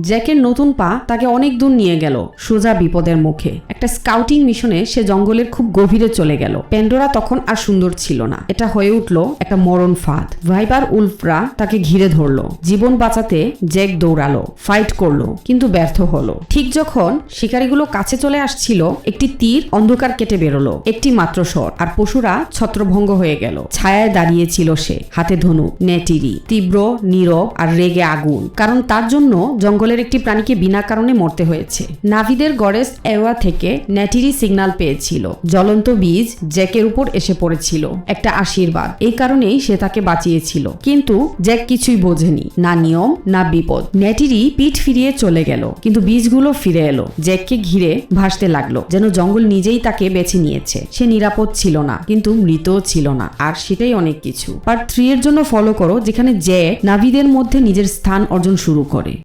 জ্যাকের নতুন পা তাকে অনেক দূর নিয়ে গেল, সোজা বিপদের মুখে। একটা স্কাউটিং মিশনে সে জঙ্গলের খুব গভীরে চলে গেল। প্যান্ডোরা তখন আর সুন্দর ছিল না। এটা হয়ে উঠল একটা মরণ ফাঁদ। ভাইবার উল্ফরা তাকে ঘিরে ধরলো। জীবন বাঁচাতে জ্যাক দৌড়ালো, ফাইট করল, কিন্তু ব্যর্থ হলো। ঠিক যখন শিকারীগুলো কাছে চলে আসছিল, একটি তীর অন্ধকার কেটে বেরোলো। একটি মাত্র শট, আর পশুরা ছত্রভঙ্গ হয়ে গেল। ছায়ায় দাঁড়িয়েছিল সে, হাতে ধনুক, নেটিরি, তীব্র, নীরব, আর রেগে আগুন। কারণ তার জন্য জঙ্গলের একটি প্রাণীকে বিনা কারণে মরতে হয়েছে। নাভিদের গড়েস এওয়া থেকে নেটিরি সিগন্যাল পেয়েছিল। জ্বলন্ত বীজ জ্যাকের উপর এসে পড়েছিল। একটা আশীর্বাদ। এই কারণেই সে তাকে বাঁচিয়েছিল। কিন্তু জ্যাক কিছুই বোঝেনি। না নিয়ম, না বিপদ। নেটিরি পিঠ ফিরিয়ে চলে গেল। কিন্তু বীজগুলো ফিরে এলো। জ্যাককে ঘিরে ভাসতে লাগল। যেন জঙ্গল নিজেই তাকে বেছে নিয়েছে। সে নিরাপদ ছিল না, কিন্তু মৃতও ছিল না। আর সেটাই অনেক কিছু। পার্ট থ্রি এর জন্য ফলো করো, যেখানে জ্যাক নাভিদের মধ্যে নিজের স্থান অর্জন শুরু করে।